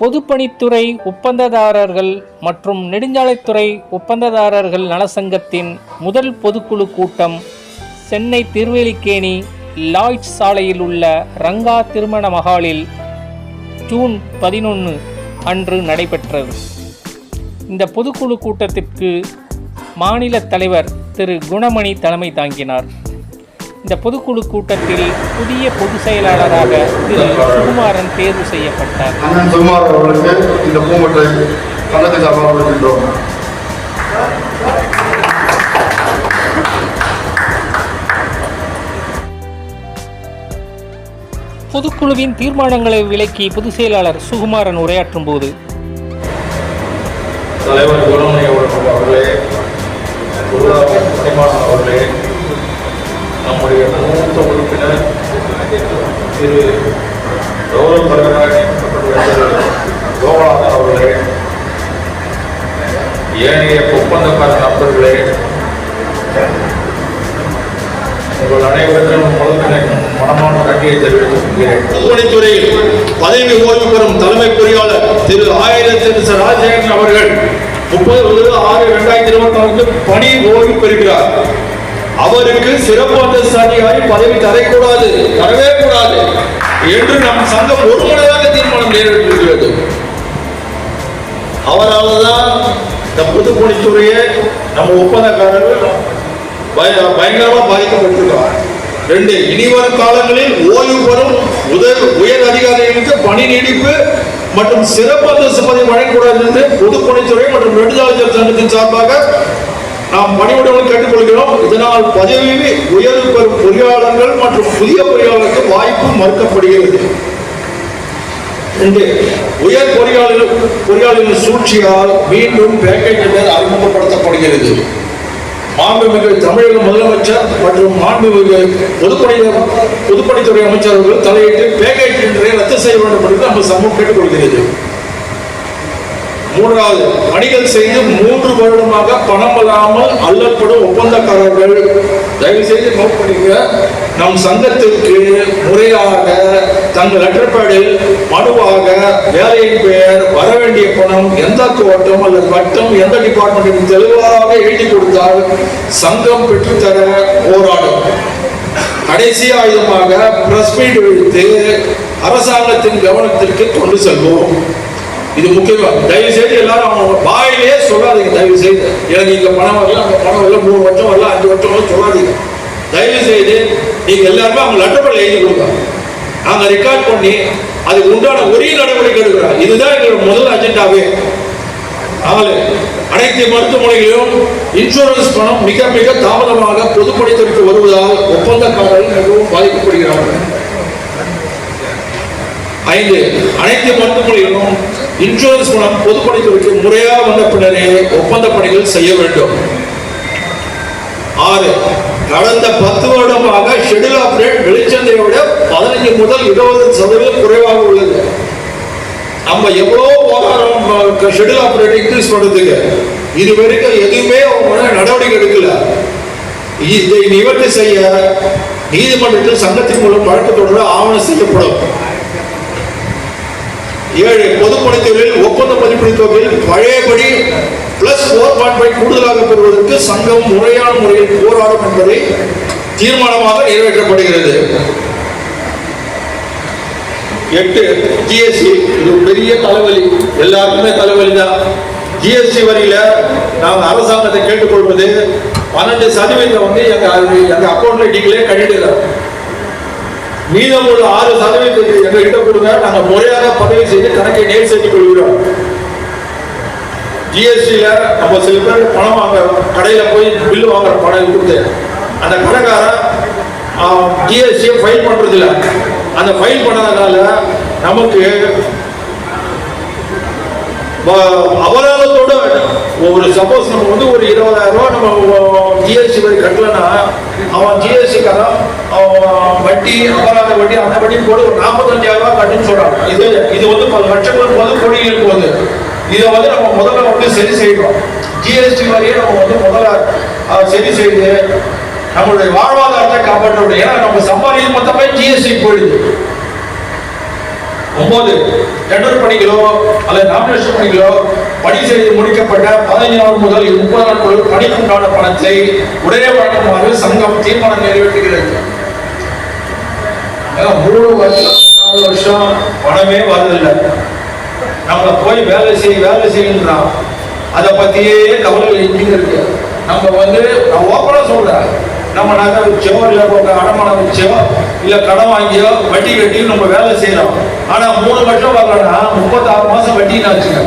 பொதுப்பணித்துறை ஒப்பந்ததாரர்கள் மற்றும் நெடுஞ்சாலைத்துறை ஒப்பந்ததாரர்கள் நலசங்கத்தின் முதல் பொதுக்குழு கூட்டம் சென்னை திருவேலிக்கேணி லாய்ட் சாலையில் உள்ள ரங்கா திருமண மகாலில் ஜூன் பதினொன்று அன்று நடைபெற்றது. இந்த பொதுக்குழு கூட்டத்திற்கு மாநில தலைவர் திரு குணமணி தலைமை தாங்கினார். இந்த பொதுக்குழு கூட்டத்தில் புதிய பொதுச் செயலாளராக திரு சுகுமாரன் தேர்வு செய்யப்பட்டார். அண்ணன் சுகுமார் அவர்களுக்கு இந்த பொதுக்குழுவின் தீர்மானங்களை விலக்கி பொதுச் செயலாளர் சுகுமாரன் உரையாற்றும் போது தலைவர் திரு கௌரவ தலைவராக நியமிக்கப்பட்டுள்ள கோபாலன் அவர்களே ஏனைய ஒப்பந்தக்கார நண்பர்களே உங்கள் அனைவருக்கும் முதல் மனமான நன்றியை தெரிவித்துக் கொள்கிறேன். பொதுப்பணித்துறையில் பதவி ஓய்வு பெறும் தலைமை பொறியாளர் திரு ஆயிரத்தி ராஜேந்திரன் அவர்கள் முப்பது ஆறு இரண்டாயிரத்தி இருபத்தி நான்கு பணி ஓய்வு பெறுகிறார். அவருக்கு சிறப்பு அதிகாரி பதவி தரக்கூடாது தரவே கூடாது என்று நம் சங்கம் ஒருமனதாக தீர்மானம் நிறைவேற்றிருக்கிறது அவரால் தான் இந்த பொதுப்பணித்துறையை நம்ம ஒப்பந்தக்காரர்கள் பய- பயங்கரமா பாதிக்கப்பட்டிருக்கிறார். ரெண்டு இனிவரும் காலங்களில் ஓய்வு பெறும் உதவி உயர் அதிகாரிகளுக்கு பணி நீடிப்பு மற்றும் சிறப்பு அந்தஸ்து பதவி வழங்கக்கூடாது என்று பொதுப்பணித்துறை மற்றும் நெடுஞ்சாலைத்துறை சங்கத்தின் சார்பாக நாம் பணிவுடன் கேட்டுக்கொள்கிறோம். இதனால் பதவியில் உயர்வு பெறும் பொறியாளர்கள் மற்றும் புதிய பொறியாளருக்கு வாய்ப்பு மறுக்கப்படுகிறது. ரெண்டு உயர் பொறியாளர்கள் பொறியாளர்கள் சூழ்ச்சியால் மீண்டும் பேக்கேஜ் டெண்டர் அறிமுகப்படுத்தப்படுகிறது. மாண்புமிகு தமிழக முதலமைச்சர் மற்றும் மாண்புமிகு பொதுப்பணி பொதுப்பணித்துறை அமைச்சர் அவர்கள் தலையிட்டு பேக்கேஜ் ரத்து செய்ய வேண்டும் என்று நம்ம சமூகம் கேட்டுக்கொள்கிறது. மூன்றாவது பணிகள் செய்து மூன்று வருடமாக பணம் இல்லாமல் அல்லப்படும் ஒப்பந்தக்காரர்கள் தயவு செய்து நோட் பண்ணிக்க நம் சங்கத்திற்கு முறையாக தங்கள் லெட்டர்பேடில் மனுவாக வேலையின் பெயர் வர வேண்டிய பணம் எந்த கோட்டம் அல்லது வட்டம் எந்த டிபார்ட்மெண்ட் தெளிவாக எழுதி கொடுத்தால் சங்கம் பெற்றுத்தர போராடும். கடைசி ஆயுதமாக பிரஸ் மீட் வைத்து அரசாங்கத்தின் கவனத்திற்கு கொண்டு செல்வோம். இது முக்கியமா? தயவு செய்து எல்லாரும் அவங்க வாயிலே சொல்லாதீங்க தயவு செய்து எனக்கு இங்க பணம் வரல அங்க பணம் வரல மூணு வருஷம் வரல அஞ்சு வருஷம் வரல சொல்லாதீங்க. தயவு செய்து நீங்க எல்லாருமே அவங்க லெட்டர் எழுதி கொடுங்க. நாங்க ரெக்கார்ட் பண்ணி அதுக்கு உண்டான ஒரே நடவடிக்கை எடுக்கிறோம் இதுதான் எங்களோட முதல் அஜெண்டாவே நாலு அனைத்து மருத்துவமனைகளிலும் இன்சூரன்ஸ் பணம் மிக மிக தாமதமாக பொதுப்பணித்துறைக்கு வருவதால் ஒப்பந்தக்காரர்கள் மிகவும் பாதிக்கப்படுகிறார்கள். ஐந்து அனைத்து மருத்துவமனைகளிலும் இன்சூரன்ஸ் மூலம் பொதுப்பணித்துறைக்கு முறையாக வந்த பின்னரே ஒப்பந்த பணிகள் செய்ய வேண்டும். ஆறு கடந்த பத்து வருடமாக ஷெட்யூல் ஆஃப் ரேட் வெளிச்சந்தையை விட பதினஞ்சு முதல் இருபது சதவீதம் குறைவாக உள்ளது. நம்ம எவ்வளோ போராட்டம் ஷெட்யூல் ஆஃப் ரேட் இன்க்ரீஸ் பண்ணுறதுக்கு இது வரைக்கும் எதுவுமே அவங்க நடவடிக்கை எடுக்கல. இதை நிவர்த்தி செய்ய நீதிமன்றத்தில் சங்கத்தின் மூலம் வழக்கு தொடர ஆவணம் செய்யப்படும். ஏழு பொதுப்பணித்துறையில் ஒப்பந்த மதிப்பீடு தொகையில் பழையபடி பிளஸ் ஃபோர் பாயிண்ட் ஃபைவ் கூடுதலாக பெறுவதற்கு சங்கம் முறையான முறையில் போராடும் என்பதை தீர்மானமாக நிறைவேற்றப்படுகிறது. எட்டு ஜிஎஸ்டி இது பெரிய தலைவலி. எல்லாருக்குமே தலைவலி தான் ஜிஎஸ்டி வரியில நாங்கள் அரசாங்கத்தை கேட்டுக்கொள்வது பன்னெண்டு சதவீதம் வந்து எங்க எங்க அக்கௌண்ட்ல நீங்களே கட்டிடுறோம் மீதமுள்ள ஆறு சதவீதத்தை எங்ககிட்ட கொடுங்க. நாங்கள் முறையாக பதிவு செய்து கணக்கை நேர் செய்து கொள்கிறோம். ஜிஎஸ்டியில் நம்ம சில பேர் பணம் வாங்க கடையில் போய் பில்லு வாங்குற பணம் கொடுத்து அந்த கடைக்காரன் ஜிஎஸ்டியை ஃபைல் பண்ணுறதில்ல அந்த ஃபைல் பண்ணதுனால நமக்கு வ- அபராதத்தோட ஒரு சப்போஸ் நம்ம வந்து ஒரு இருபதாயிரம் ரூபாய் நம்ம ஜிஎஸ்டி வரி கட்டலன்னா அவன் ஜிஎஸ்டி காரன் வட்டி அபராத வட்டி அந்த வட்டி போட்டு ஒரு நாற்பத்தஞ்சாயிரம் ரூபாய் கட்டுன்னு சொல்றாங்க. இது இது வந்து பல லட்சங்கள் போது கோடிகள் போகுது. இதை வந்து நம்ம முதல்ல வந்து சரி செய்யணும். ஜிஎஸ்டி வரியை நம்ம வந்து முதல்ல சரி செய்து நம்மளுடைய வாழ்வாதாரத்தை காப்பாற்ற முடியும் ஏன்னா நம்ம சம்பாதிக்கிறது மொத்தமே ஜிஎஸ்டி போயிடுது. ஒன்பது டெண்டர் பணிகளோ அல்லது நாமினேஷன் பணிகளோ பணி செய்து முடிக்கப்பட்ட பதினைஞ்சாவது முதல் முப்பது நாட்களுக்கு பணிக்குண்டான பணத்தை உடனே வழங்குமாறு சங்கம் தீர்மானம் நிறைவேற்றுகிறது. மூணு வருஷம் நாலு வருஷம் பணமே வரதில்லை. நம்மளை போய் வேலை செய் வேலை செய்யுன்றான் அதை பத்தியே கவலைகள் எங்கேயும் இருக்கு. நம்ம வந்து நான் ஓப்பனா சொல்றேன். நம்ம நகை வச்சோ இல்லை ஒரு அடமானம் வச்சோ இல்ல கடன் வாங்கியோ வட்டி கட்டி நம்ம வேலை செய்யலாம் ஆனா மூணு வருஷம் வரலன்னா முப்பத்தாறு மாசம் வட்டின்னு வச்சுக்க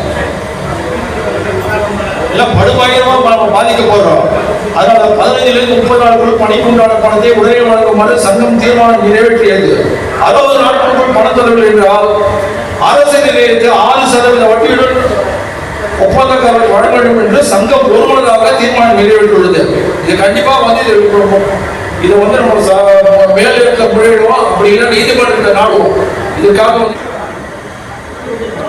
எல்லாம் படுபாயிரமா நம்ம பாதிக்க போடுறோம் அதனால பதினைந்திலிருந்து முப்பது நாட்களுக்கு பணிக்குண்டான பணத்தை உடனே வழங்குமாறு சங்கம் தீர்மானம் நிறைவேற்றியது. அறுபது நாட்களுக்குள் பணம் தரவில்லை என்றால் அரசு நிலையத்து ஆறு சதவீத வட்டியுடன் ஒப்பந்தக்காரர்கள் வழங்க வேண்டும் என்று சங்கம் ஒருமனதாக தீர்மானம் நிறைவேற்றியுள்ளது. இது கண்டிப்பாக வந்து இது இதை வந்து நம்ம ச- இருக்க முறையிடுவோம். அப்படி இல்லை நீதிமன்றத்தை நாடுவோம். இதுக்காக வந்து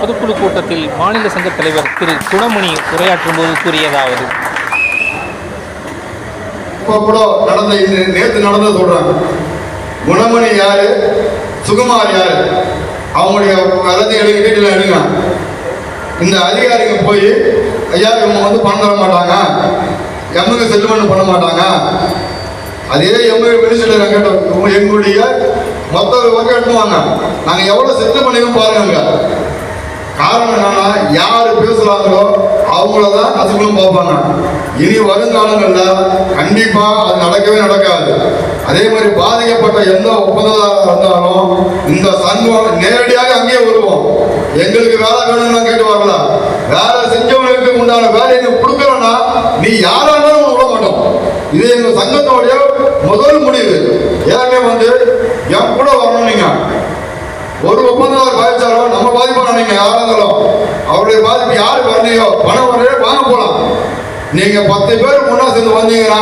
பொதுக்குழு கூட்டத்தில் மாநில சங்க தலைவர் திரு குணமணி உரையாற்றும் போது கூறியதாவது இப்போ கூட நடந்த நேற்று நடந்த சொல்கிறாங்க குணமணி யார்? சுகுமார் யார்? அவங்களுடைய எல்லாத்தையும் எடுக்க வீட்டில் எடுங்க. இந்த அதிகாரிங்க போய் ஐயா இவங்க வந்து பணம் தர மாட்டாங்க. எம்முக்கு செட்டில்மெண்ட் பண்ண மாட்டாங்க. அதே எம்முக்கு மினிஸ்டர் கேட்டோம் எங்களுடைய மொத்த ஒர்க் எடுத்துவாங்க நாங்கள் எவ்வளோ செட்டில் பண்ணிக்கணும் பாருங்க காரணம் என்னன்னா யார் பேசுறாங்களோ அவங்கள தான் நசுக்கணும் பார்ப்பாங்க. இனி வருங்காலங்கள்ல கண்டிப்பா அது நடக்கவே நடக்காது. அதே மாதிரி பாதிக்கப்பட்ட எந்த ஒப்பந்ததாக இருந்தாலும் இந்த சங்கம் நேரடியாக அங்கேயே வருவோம். எங்களுக்கு வேலை வேணும்னு கேட்டு வரல வேலை செஞ்சவங்களுக்கு உண்டான வேலையை நீ கொடுக்கலன்னா நீ யாரா இருந்தாலும் விட மாட்டோம். இது எங்க சங்கத்தோடைய முதல் முடிவு. ஏற்கனவே வந்து என் கூட வரணும் நீங்க. ஒரு ஒப்பந்தம் பாதிச்சாலும் நம்ம பாதிப்போம் நீங்க யாரா இருந்தாலும். அவருடைய பாதிப்பு யாரு வரலையோ பணம் வரையே வாங்க போலாம். நீங்க பத்து பேர் முன்னா சேர்ந்து வந்தீங்கன்னா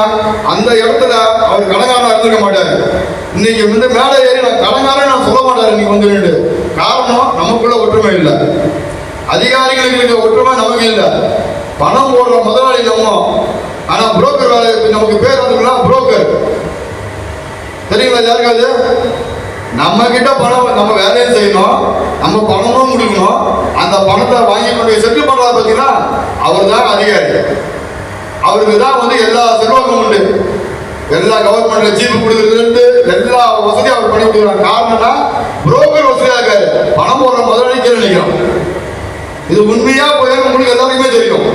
அந்த இடத்துல அவர் கடங்காரனா இருந்திருக்க மாட்டாரு. இன்னைக்கு வந்து மேலே ஏறி நான் கடங்காரன் நான் சொல்ல மாட்டாரு இன்னைக்கு வந்து நின்று காரணம் நமக்குள்ள ஒற்றுமை இல்லை. அதிகாரிகளுக்கு ஒற்றுமை நமக்கு இல்லை. பணம் போடுற முதலாளி நம்ம. ஆனா புரோக்கர் வேலை நமக்கு பேர் வந்துருக்குன்னா புரோக்கர் தெரியுங்களா யாருக்காது நம்ம கிட்ட பணம் நம்ம வேலையும் செய்யணும். நம்ம பணமும் முடிக்கணும் அந்த பணத்தை வாங்கி கொண்டு செட்டில் பண்றாரு பார்த்தீங்கன்னா அவர் தான் அதிகாரி. அவருக்கு தான் வந்து எல்லா செல்வாக்கும் உண்டு. எல்லா கவர்மெண்ட்ல ஜீப் கொடுக்குறது எல்லா வசதியும் அவர் பண்ணி கொடுக்குறாங்க காரணம்னா புரோக்கர் வசதியா இருக்காரு. பணம் போடுற முதலாளி நினைக்கிறோம் இது உண்மையா போய் உங்களுக்கு எல்லாருக்குமே தெரியும்.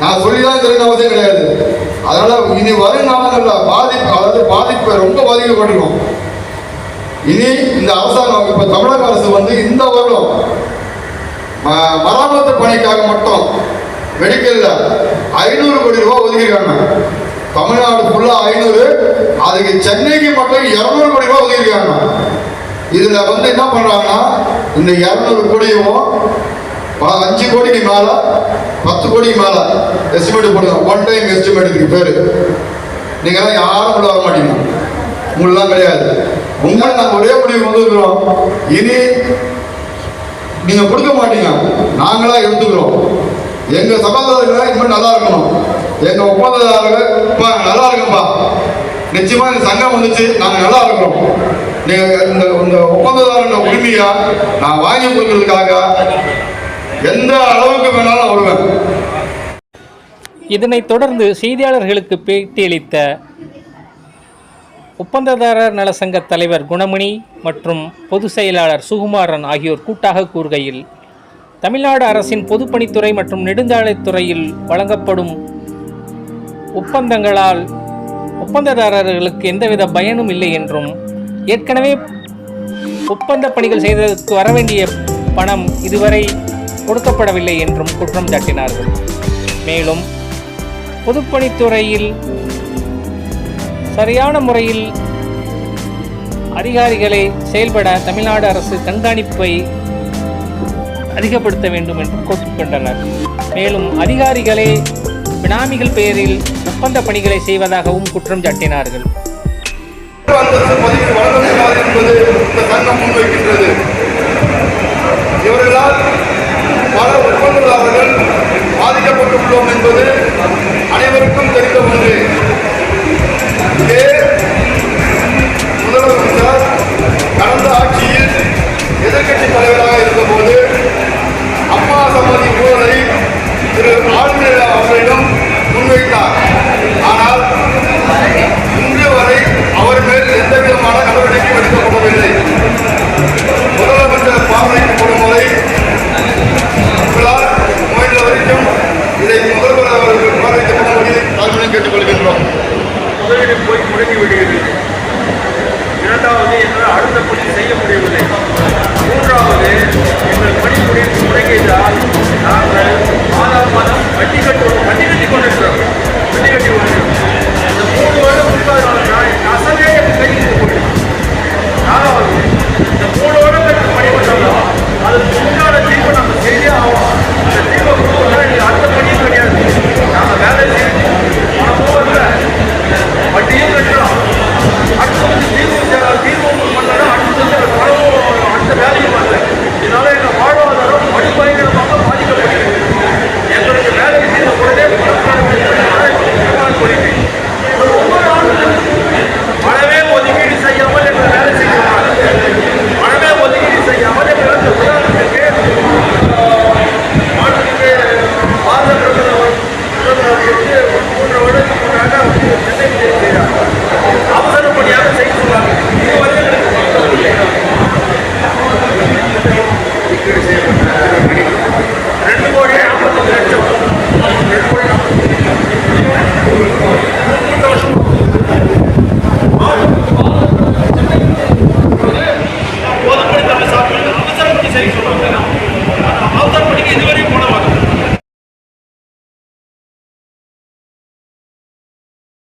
நான் சொல்லி தான் தெரியும் அவசியம் கிடையாது. அதனால இனி வரும் நாளங்கள்ல பாதிப்பு அதாவது பாதிப்பு ரொம்ப பாதிக்கப்பட்டிருக்கும். இனி இந்த அரசாங்கம் இப்ப தமிழக அரசு வந்து இந்த வருடம் மராமத்து பணிக்காக மட்டும் மெடிக்கல்ல ஐநூறு தமிழ்நாடு ஃபுல்லா ஐநூறு அதுக்கு சென்னைக்கு மட்டும் இருநூறு கோடி ரூபாய் ஒதுக்கியிருக்காங்க. இதுல வந்து என்ன பண்றாங்கன்னா இந்த இருநூறு கோடியும் அஞ்சு கோடிக்கு மேல பத்து கோடிக்கு மேல எஸ்டிமேட் போடுங்க. ஒன் டைம் எஸ்டிமேட்டுக்கு பேரு. நீங்க எல்லாம் யாரும் உள்ள வர மாட்டீங்க. உங்களெல்லாம் கிடையாது. உங்களை நாங்கள் ஒரே முடிவு வந்துருக்கிறோம். இனி நீங்க கொடுக்க மாட்டீங்க. நாங்களா எடுத்துக்கிறோம் எங்க சகோதரர்கள் இனிமேல் நல்லா இருக்கணும். எங்க ஒப்பந்ததாரர்கள் இப்போ நல்லா இருக்கும்பா. நிச்சயமா இந்த சங்கம் வந்துச்சு. நாங்க நல்லா இருக்கிறோம். நீங்க இந்த இந்த ஒப்பந்ததாரன் உரிமையா நான் வாங்கி கொடுக்கறதுக்காக எந்த அளவுக்கு வேணாலும் வருவேன். இதனைத் தொடர்ந்து செய்தியாளர்களுக்கு பேட்டியளித்த ஒப்பந்ததாரர் நல சங்க தலைவர் குணமணி மற்றும் பொதுச் செயலாளர் சுகுமாரன் ஆகியோர் கூட்டாக கூறுகையில் தமிழ்நாடு அரசின் பொதுப்பணித்துறை மற்றும் நெடுஞ்சாலைத்துறையில் வழங்கப்படும் ஒப்பந்தங்களால் ஒப்பந்ததாரர்களுக்கு எந்தவித பயனும் இல்லை என்றும் ஏற்கனவே ஒப்பந்த பணிகள் செய்ததற்கு வரவேண்டிய பணம் இதுவரை கொடுக்கப்படவில்லை என்றும் குற்றம் சாட்டினார்கள். மேலும் பொதுப்பணித்துறையில் சரியான முறையில் அதிகாரிகளை செயல்பட தமிழ்நாடு அரசு கண்காணிப்பை அதிகப்படுத்த வேண்டும் என்று கேட்டுக்கொண்டனர் மேலும் அதிகாரிகளே பினாமிகள் பெயரில் ஒப்பந்த பணிகளை செய்வதாகவும் குற்றம் சாட்டினார்கள். இவர்களால் பல ஒப்பந்ததாரர்கள் பாதிக்கப்பட்டுள்ளோம் என்பது அனைவருக்கும் தெரிந்த ஒன்று முதலமைச்சர் கடந்த ஆட்சியில் எதிர்க்கட்சி தலைவர் செல்லும் முதலீடு போய் முடங்கி விடுகிறது. இரண்டாவது என்னால் அடுத்த பணி செய்ய முடியவில்லை. மூன்றாவது எங்கள் பணிபுரியில் முடங்கியதால் நாங்கள் மாதம் மாதம் வட்டி கட்டு வட்டி கட்டி கொண்டிருக்கிறோம். வட்டி கட்டி கொண்டிருக்கிறோம். இந்த மூணு வருடம் முடிக்காதனால நான் அசலே கையில் நாலாவது இந்த மூணு